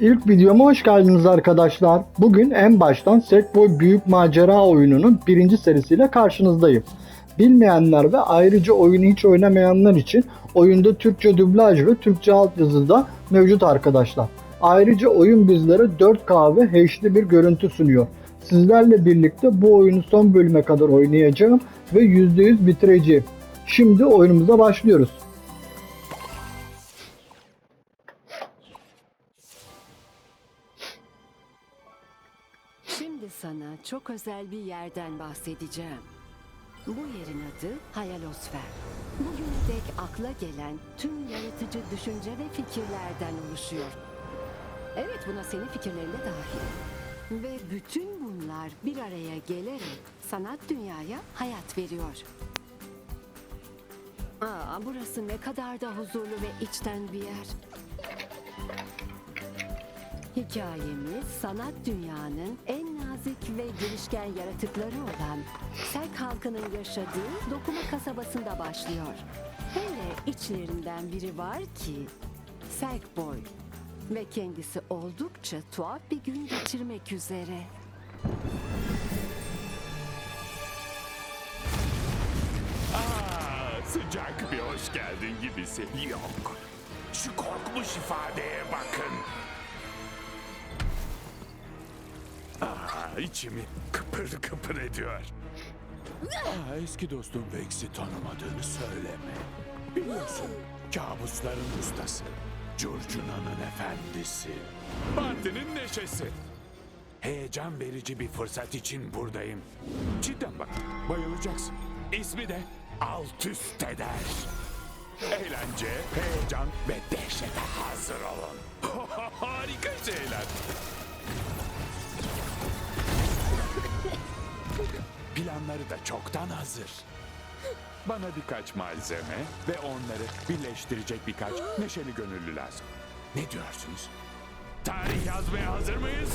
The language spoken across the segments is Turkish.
İlk videoma hoş geldiniz arkadaşlar. Bugün en baştan Sackboy Büyük Macera oyununun birinci serisiyle karşınızdayım. Bilmeyenler ve ayrıca oyunu hiç oynamayanlar için oyunda Türkçe dublaj ve Türkçe altyazı da mevcut arkadaşlar. Ayrıca oyun bizlere 4K ve HD bir görüntü sunuyor. Sizlerle birlikte bu oyunu son bölüme kadar oynayacağım ve %100 bitireceğim. Şimdi oyunumuza başlıyoruz. Şimdi sana çok özel bir yerden bahsedeceğim. Bu yerin adı Hayalosfer. Bugüne dek akla gelen tüm yaratıcı düşünce ve fikirlerden oluşuyor. Evet buna senin fikirlerin de dahil. Ve bütün bunlar bir araya gelerek sanat dünyaya hayat veriyor. Aa, burası ne kadar da huzurlu ve içten bir yer. Hikayemiz sanat dünyanın en nazik ve girişken yaratıkları olan Selk halkının yaşadığı Dokuma kasabasında başlıyor. Hele içlerinden biri var ki Selk Boy ve kendisi oldukça tuhaf bir gün geçirmek üzere. Aa, sıcak bir hoş geldin gibisi. Yok. Şu korkmuş ifadeye bakın. Aa, içimi kıpır kıpır ediyor. Aa, eski dostum Vex'i tanımadığını söyleme. Biliyorsun, kabusların ustası. Curcuna'nın efendisi. Partinin neşesi. Heyecan verici bir fırsat için buradayım. Cidden bak, bayılacaksın. İsmi de alt üst eder. Eğlence, heyecan ve dehşete hazır olun. Harika şeyler. Planları da çoktan hazır. Bana birkaç malzeme ve onları birleştirecek birkaç neşeli gönüllü lazım. Ne diyorsunuz? Tarih yazmaya hazır mıyız?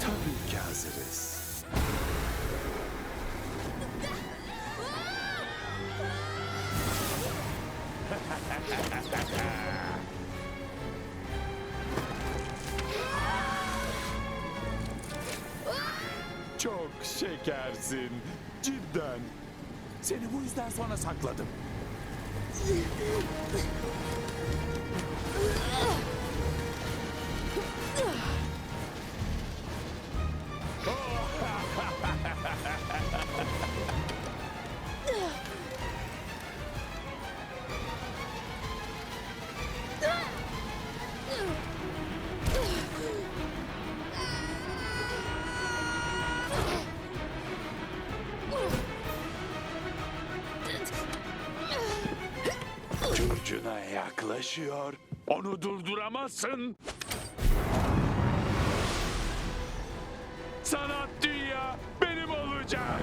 Tabii ki hazırız. Şekersin. Cidden. Seni bu yüzden sonra sakladım. Yaklaşıyor. Onu durduramazsın. Sanat dünya benim olacak.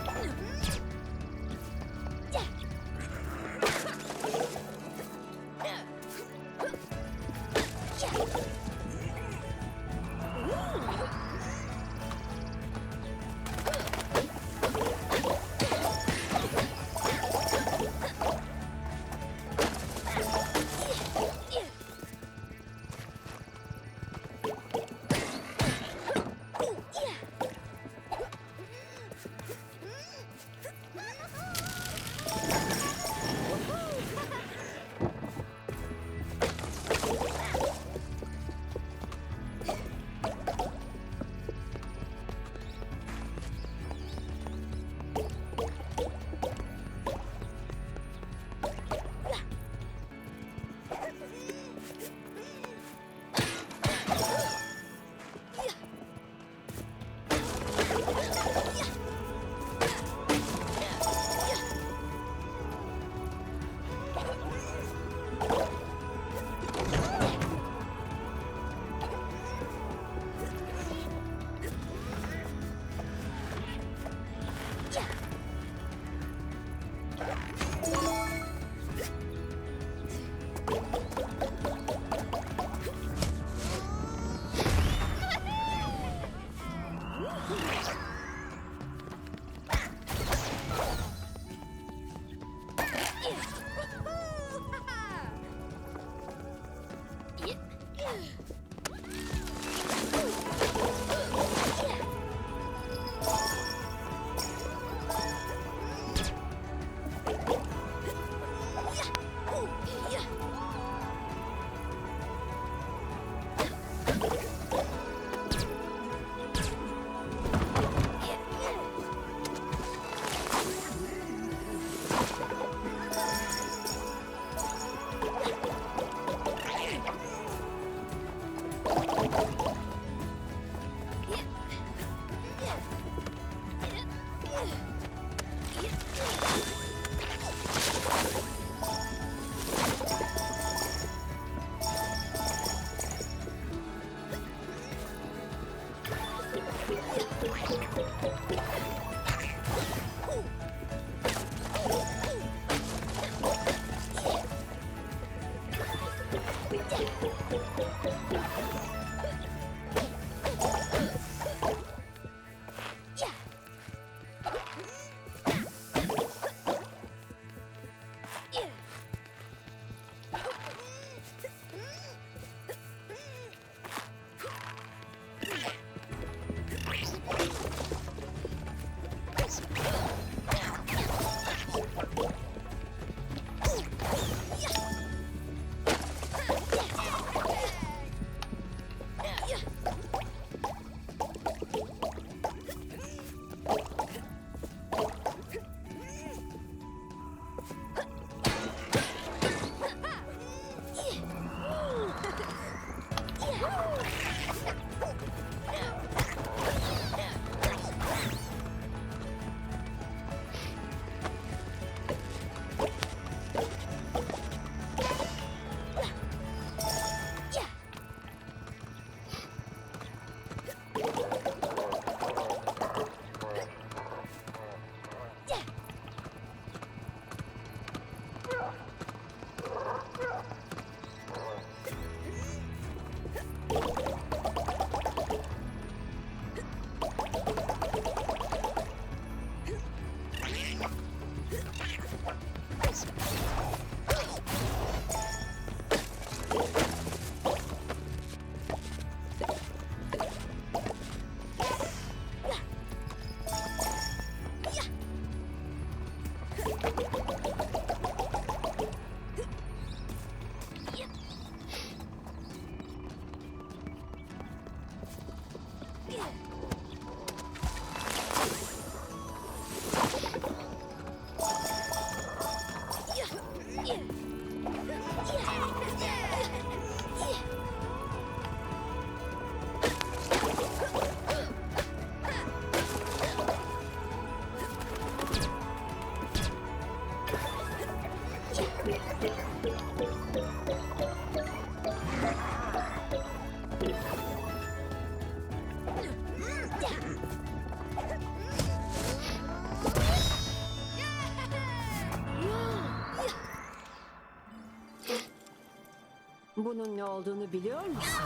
Bunun ne olduğunu biliyor musun?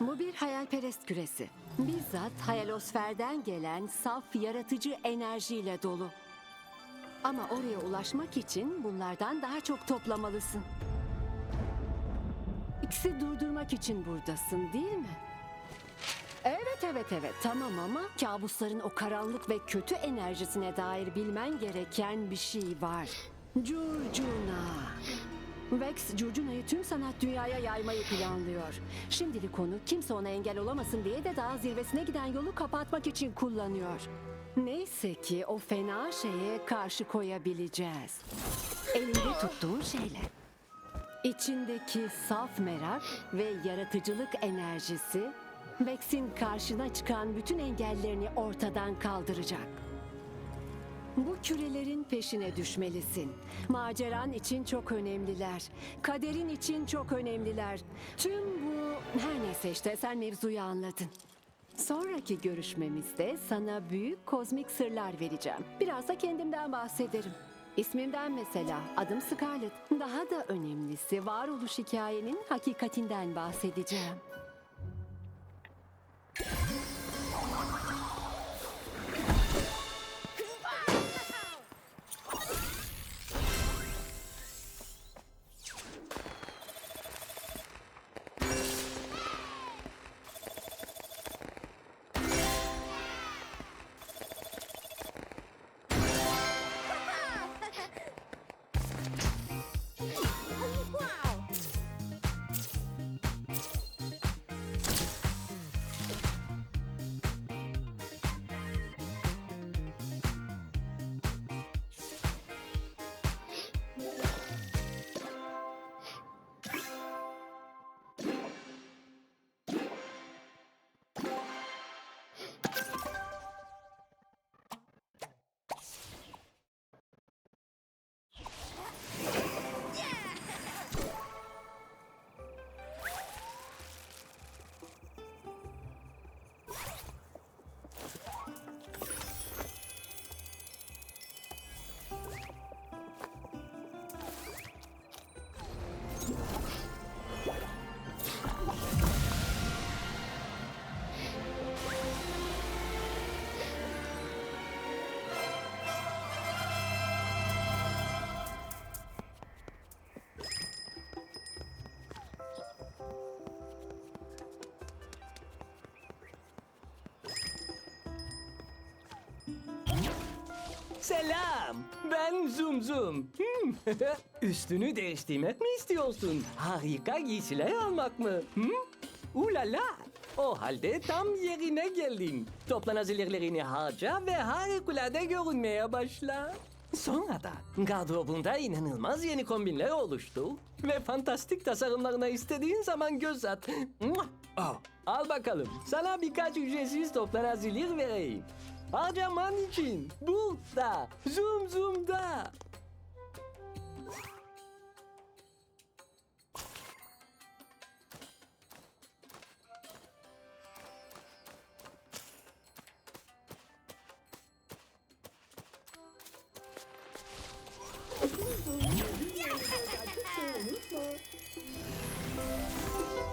Bu bir hayalperest küresi. Bizzat hayalosferden gelen saf yaratıcı enerjiyle dolu. Ama oraya ulaşmak için bunlardan daha çok toplamalısın. İkisi durdurmak için buradasın değil mi? Evet evet evet tamam ama kabusların o karanlık ve kötü enerjisine dair bilmen gereken bir şey var. Curcuna. Vex Curcuna'yı tüm sanat dünyaya yaymayı planlıyor. Şimdilik konu kimse ona engel olamasın diye de daha zirvesine giden yolu kapatmak için kullanıyor. Neyse ki o fena şeye karşı koyabileceğiz. Elinde tuttuğun şeyle. İçindeki saf merak ve yaratıcılık enerjisi Vex'in karşına çıkan bütün engellerini ortadan kaldıracak. Bu kürelerin peşine düşmelisin. Maceran için çok önemliler. Kaderin için çok önemliler. Tüm bu... Her neyse işte sen mevzuyu anladın. Sonraki görüşmemizde sana büyük kozmik sırlar vereceğim. Biraz da kendimden bahsederim. İsmimden mesela, adım Scarlet. Daha da önemlisi varoluş hikayenin hakikatinden bahsedeceğim. Selam, ben Zum Zum. Hmm. Üstünü değiştirmek mi istiyorsun? Harika giysiler almak mı? Hmm? Ulala, o halde tam yerine geldin. Toplan hazırlıklarını harca ve harikulade görünmeye başla. Sonra da gardırobunda inanılmaz yeni kombinler oluştu. Ve fantastik tasarımlarına istediğin zaman göz at. Al bakalım, sana birkaç ücretsiz toplan hazırlık vereyim. Harcaman için burada, Zoom Zoom'da.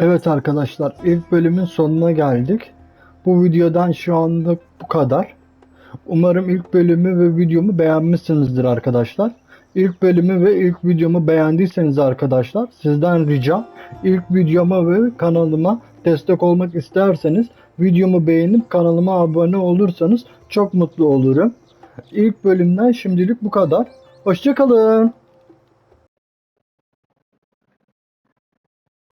Evet arkadaşlar ilk bölümün sonuna geldik. Bu videodan şu anlık bu kadar. Umarım ilk bölümü ve videomu beğenmişsinizdir arkadaşlar. İlk bölümü ve ilk videomu beğendiyseniz arkadaşlar sizden ricam ilk videoma ve kanalıma destek olmak isterseniz videomu beğenip kanalıma abone olursanız çok mutlu olurum. İlk bölümden şimdilik bu kadar. Hoşçakalın.